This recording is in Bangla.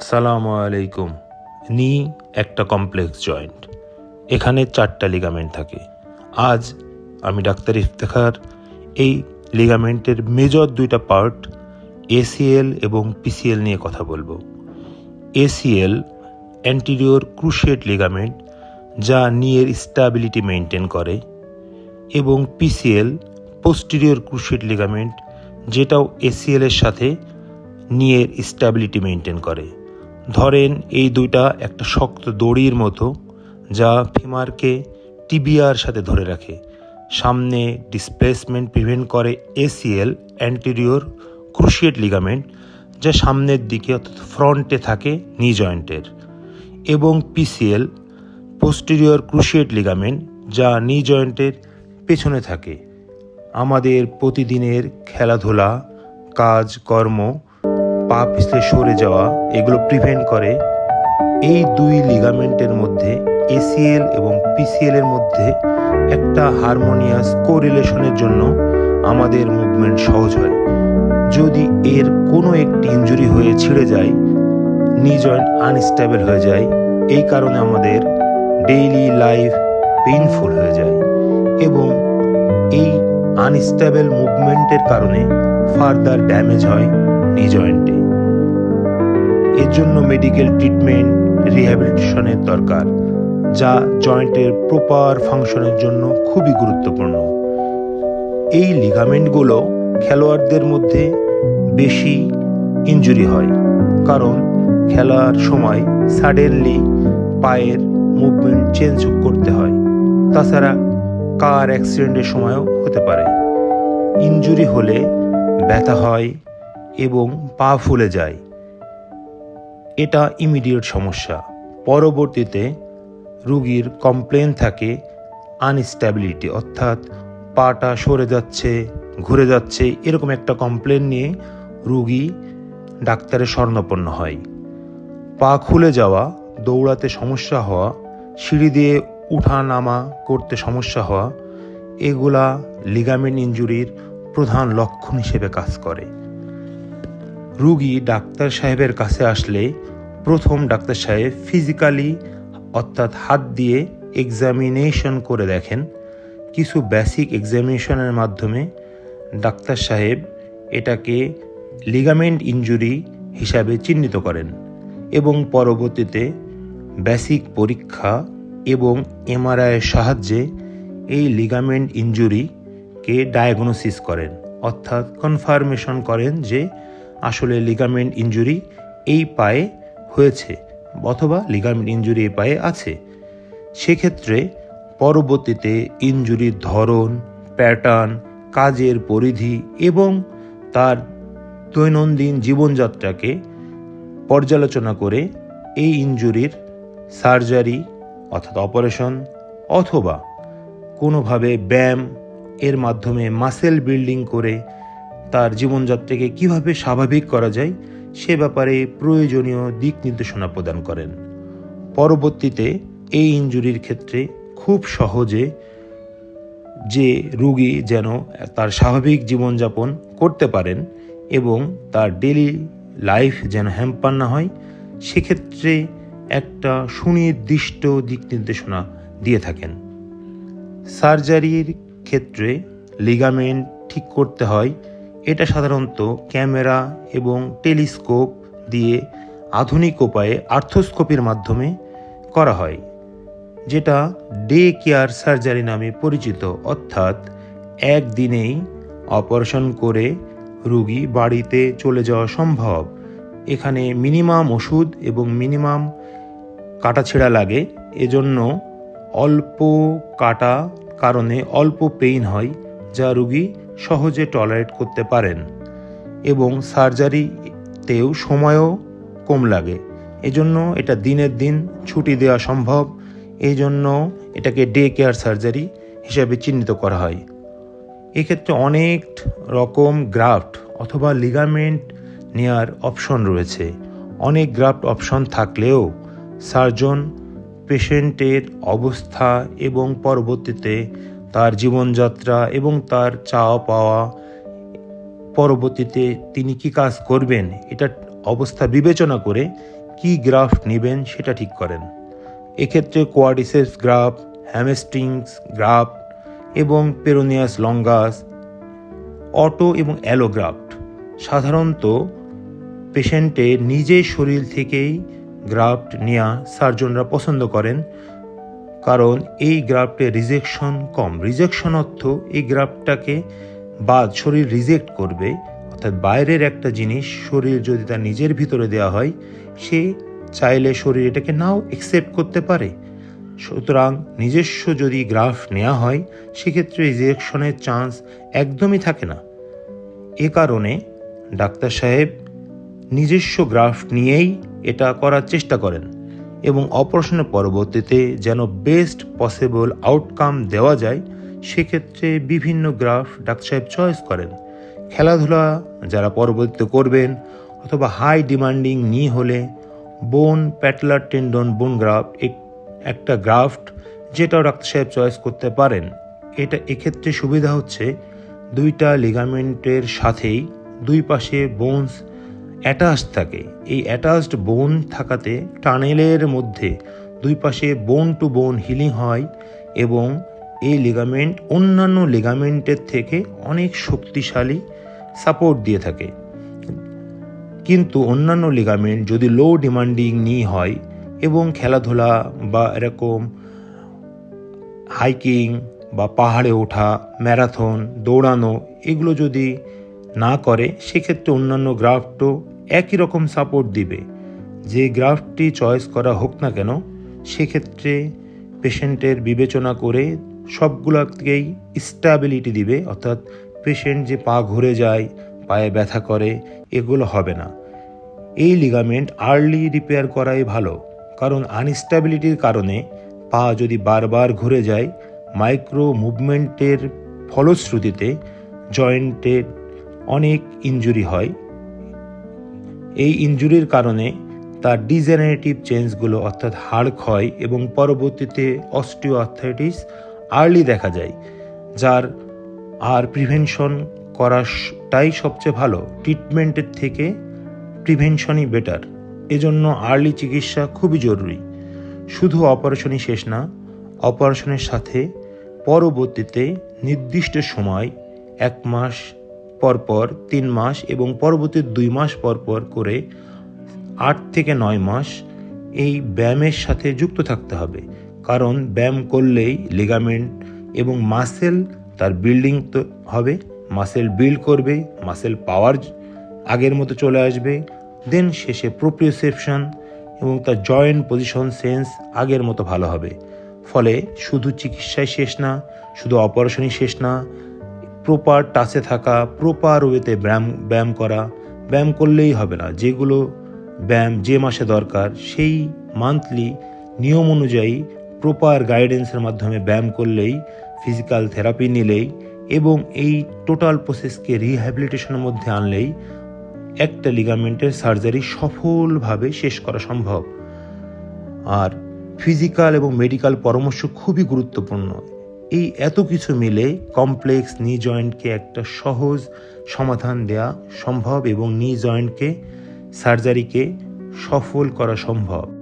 আসসালামু আলাইকুম। নি একটা কমপ্লেক্স জয়েন্ট। এখানে চারটা লিগামেন্ট থাকে। আজ আমি ডাক্তার ইফতেখার। এই লিগামেন্টের মেজর দুইটা পার্ট এসিএল এবং পিসিএল নিয়ে কথা বলব। এসিএল অ্যান্টিরিওর ক্রুশিয়েট লিগামেন্ট যা নিয়ের স্টাবিলিটি মেনটেন করে, এবং পিসিএল পোস্টিরিয়র ক্রুশিয়েট লিগামেন্ট যেটাও এসিএলের সাথে নিয়ের স্ট্যাবিলিটি মেনটেন করে। ধরেন এই দুইটা একটা শক্ত দড়ির মতো, যা ফিমারকে টিবিয়ার সাথে ধরে রাখে। সামনে ডিসপ্লেসমেন্ট প্রিভেন্ট করে এসিএল অ্যান্টেরিয়র ক্রুশিয়েট লিগামেন্ট যা সামনের দিকে অর্থাৎ ফ্রন্টে থাকে নি জয়েন্টের এবং পিসিএল পোস্টেরিয়র ক্রুশিয়েট লিগামেন্ট যা নি জয়েন্টের পেছনে থাকে। আমাদের প্রতিদিনের খেলাধুলা, কাজ, কর্ম পা পিছলে সরে যাওয়া, এগুলো প্রিভেন্ট করে। এই দুই লিগামেন্টের মধ্যে এসিএল এবং পিসিএল এর মধ্যে একটা হারমোনিয়াস কোরিলেশনের জন্য আমাদের মুভমেন্ট সহজ হয়। যদি এর কোনো একটি ইনজুরি হয়ে ছিঁড়ে যায় নি জয়েন্ট আনস্টেবল হয়ে যায়, এই কারণে আমাদের ডেইলি লাইফ পেইনফুল হয়ে যায় এবং এই আনস্টেবল মুভমেন্টের কারণে ফার্দার ড্যামেজ হয় নি জয়েন্টে এর জন্য মেডিকেল ট্রিটমেন্ট রিহ্যাবিলিটেশনের দরকার, যা জয়েন্টের প্রপার ফাংশনের জন্য খুবই গুরুত্বপূর্ণ। এই লিগামেন্টগুলো খেলোয়াড়দের মধ্যে বেশি ইনজুরি হয়, কারণ খেলার সময় সাডেনলি পায়ের মুভমেন্ট চেঞ্জ করতে হয়। তাছাড়া কার অ্যাক্সিডেন্টের সময়ও হতে পারে। ইনজুরি হলে ব্যথা হয় এবং পা ফুলে যায়। এটা ইমিডিয়েট সমস্যা। পরবর্তীতে রুগীর কমপ্লেন থাকে আনস্ট্যাবিলিটি অর্থাৎ পাটা সরে যাচ্ছে, ঘুরে যাচ্ছে, এরকম একটা কমপ্লেন নিয়ে রুগী ডাক্তারের স্বর্ণপন্ন হয়। পা খুলে যাওয়া, দৌড়াতে সমস্যা হওয়া, সিঁড়ি দিয়ে উঠা নামা করতে সমস্যা হওয়া, এগুলা লিগামেন্ট ইঞ্জুরির প্রধান লক্ষণ হিসেবে কাজ করে। রুগী ডাক্তার সাহেবের কাছে আসলে প্রথম ডাক্তার সাহেব ফিজিক্যালি অর্থাৎ হাত দিয়ে এক্সামিনেশন করে দেখেন। কিছু বেসিক এক্সামিনেশনের মাধ্যমে ডাক্তার সাহেব এটাকে লিগামেন্ট ইনজুরি হিসাবে চিহ্নিত করেন এবং পরবর্তীতে বেসিক পরীক্ষা এবং এমআরআইয়ের সাহায্যে এই লিগামেন্ট ইনজুরিকে ডায়াগনোসিস করেন, অর্থাৎ কনফার্মেশন করেন যে আসলে লিগামেন্ট ইনজুরি এই পায়ে হয়েছে অথবা লিগামেন্ট ইনজুরি এই পায়ে আছে। সেক্ষেত্রে পরবর্তীতে ইনজুরির ধরন প্যাটার্ন কাজের পরিধি এবং তার দৈনন্দিন জীবনযাত্রাকে পর্যালোচনা করে এই ইনজুরির সার্জারি অর্থাৎ অপারেশন অথবা কোনোভাবে ব্যায়াম এর মাধ্যমে মাসেল বিল্ডিং করে তার জীবনযাত্রাকে কীভাবে স্বাভাবিক করা যায় সে ব্যাপারে প্রয়োজনীয় দিক নির্দেশনা প্রদান করেন। পরবর্তীতে এই ইনজুরির ক্ষেত্রে খুব সহজে যে রুগী যেন তার স্বাভাবিক জীবনযাপন করতে পারেন এবং তার ডেলি লাইফ যেন হ্যাম্পার না হয়, সেক্ষেত্রে একটা সুনির্দিষ্ট দিক নির্দেশনা দিয়ে থাকেন। সার্জারির ক্ষেত্রে লিগামেন্ট ঠিক করতে হয় এটা সাধারণত ক্যামেরা এবং টেলিস্কোপ দিয়ে আধুনিক উপায়ে আর্থোস্কোপির মাধ্যমে করা হয়, যেটা ডে কেয়ার সার্জারি নামে পরিচিত। অর্থাৎ একদিনেই অপারেশন করে রুগী বাড়িতে চলে যাওয়া সম্ভব। এখানে মিনিমাম ওষুধ এবং মিনিমাম কাটাছেঁড়া লাগে। এজন্য অল্প কাটা কারণে অল্প পেইন হয়। যা রুগী সহজে টলারেট করতে পারেন এবং সার্জারিতেও সময়ও কম লাগে। এজন্য এটা দিনের দিন ছুটি দেওয়া সম্ভব। এই জন্য এটাকে ডে কেয়ার সার্জারি হিসাবে চিহ্নিত করা হয়। এক্ষেত্রে অনেক রকম গ্রাফট অথবা লিগামেন্ট নেওয়ার অপশন রয়েছে। অনেক গ্রাফট অপশন থাকলেও সার্জন পেশেন্টের অবস্থা এবং পরবর্তীতে তার জীবনযাত্রা এবং তার চাওয়া পাওয়া পরবর্তীতে তিনি কি কাজ করবেন, এটা অবস্থা বিবেচনা করে কি গ্রাফট নেবেন সেটা ঠিক করেন। এক্ষেত্রে কোয়াডিসেপস গ্রাফ, হ্যামস্ট্রিংস গ্রাফট এবং পেরোনিয়াস লঙ্গাস, অটো এবং অ্যালোগ্রাফট। সাধারণত পেশেন্টের নিজের শরীর থেকেই গ্রাফট নেওয়া সার্জনরা পছন্দ করেন। কারণ এই গ্রাফটে রিজেকশন কম। রিজেকশন অর্থ এই গ্রাফটাকে বাদ শরীর রিজেক্ট করবে, অর্থাৎ বাইরের একটা জিনিস শরীর যদি তার নিজের ভিতরে দেওয়া হয়, সে চাইলে শরীর এটাকে নাও একসেপ্ট করতে পারে। সুতরাং নিজস্ব যদি গ্রাফ নেওয়া হয়, সেক্ষেত্রে রিজেকশনের চান্স একদমই থাকে না। এ কারণে ডাক্তার সাহেব নিজস্ব গ্রাফ নিয়েই এটা করার চেষ্টা করেন। এবং অপারেশনের পরবর্তীতে যেন বেস্ট পসিবল আউটকাম দেওয়া যায়, সেক্ষেত্রে বিভিন্ন গ্রাফ ডাক্তার সাহেব চয়েস করেন। খেলাধুলা যারা পরবর্তীতে করবেন অথবা হাই ডিমান্ডিং নি হলে bone patellar tendon bone graft একটা গ্রাফট যেটাও ডাক্তার সাহেব চয়েস করতে পারেন। এটা এক্ষেত্রে সুবিধা হচ্ছে দুইটা লিগামেন্টের সাথেই দুই পাশে বোনস অ্যাটাচ থাকে। এই অ্যাটাচড বোন থাকাতে টানেলের মধ্যে দুই পাশে বোন টু বোন হিলিং হয় এবং এই লিগামেন্ট অন্যান্য লিগামেন্টের থেকে অনেক শক্তিশালী সাপোর্ট দিয়ে থাকে। কিন্তু অন্যান্য লিগামেন্ট যদি লো ডিমান্ডিং নি হয় এবং খেলাধুলা বা এরকম হাইকিং বা পাহাড়ে ওঠা ম্যারাথন দৌড়ানো, এগুলো যদি না করে, সেক্ষেত্রে অন্যান্য গ্রাফটও একই রকম সাপোর্ট দিবে। যে গ্রাফটি চয়েস করা হোক না কেন, সেক্ষেত্রে পেশেন্টের বিবেচনা করে সবগুলোকেই স্ট্যাবিলিটি দিবে, অর্থাৎ পেশেন্ট যে পা ঘুরে যায়, পায়ে ব্যথা করে, এগুলো হবে না। এই লিগামেন্ট আর্লি রিপেয়ার করাই ভালো, কারণ আনস্ট্যাবিলিটির কারণে পা যদি বারবার ঘুরে যায় মাইক্রো মুভমেন্টের ফলশ্রুতিতে জয়েন্টের অনেক ইনজুরি হয়। এই ইনজুরির কারণে তার ডিজেনারেটিভ চেঞ্জগুলো অর্থাৎ হাড় ক্ষয় এবং পরবর্তীতে অস্টিও আর্থাইটিস আর্লি দেখা যায়, যার আর প্রিভেনশন করাটাই সবচেয়ে ভালো। ট্রিটমেন্টের থেকে প্রিভেনশনই বেটার এজন্য আর্লি চিকিৎসা খুবই জরুরি। শুধু অপারেশনই শেষ না অপারেশনের সাথে পরবর্তীতে নির্দিষ্ট সময়, এক মাস পরপর তিন মাস এবং পরবর্তী দুই মাস পরপর করে আট থেকে নয় মাস এই ব্যায়ামের সাথে যুক্ত থাকতে হবে। কারণ ব্যায়াম করলেই লিগামেন্ট এবং মাসেল তার বিল্ডিং তো হবে মাসেল বিল্ড করবে মাসেল পাওয়ার আগের মতো চলে আসবে। দেন শেষে প্রোপ্রিওসেপশন এবং তার জয়েন্ট পজিশন সেন্স আগের মতো ভালো হবে। ফলে শুধু চিকিৎসাই শেষ না, শুধু অপারেশনই শেষ না প্রপার টাচে থাকা, প্রপার ওয়েতে ব্যায়াম ব্যায়াম করা, ব্যায়াম করলেই হবে না। যেগুলো ব্যায়াম যে মাসে দরকার, সেই মান্থলি নিয়ম অনুযায়ী প্রপার গাইডেন্সের মাধ্যমে ব্যায়াম করলেই ফিজিক্যাল থেরাপি নিলেই এবং এই টোটাল প্রসেসকে রিহ্যাবিলিটেশনের মধ্যে আনলেই একটা লিগামেন্টের সার্জারি সফলভাবে শেষ করা সম্ভব। আর ফিজিক্যাল এবং মেডিকেল পরামর্শ খুবই গুরুত্বপূর্ণ। এই এত কিছু মিলে কমপ্লেক্স নি জয়েন্টকে একটা সহজ সমাধান দেয়া সম্ভব এবং নি জয়েন্টকে সার্জারিকে সফল করা সম্ভব।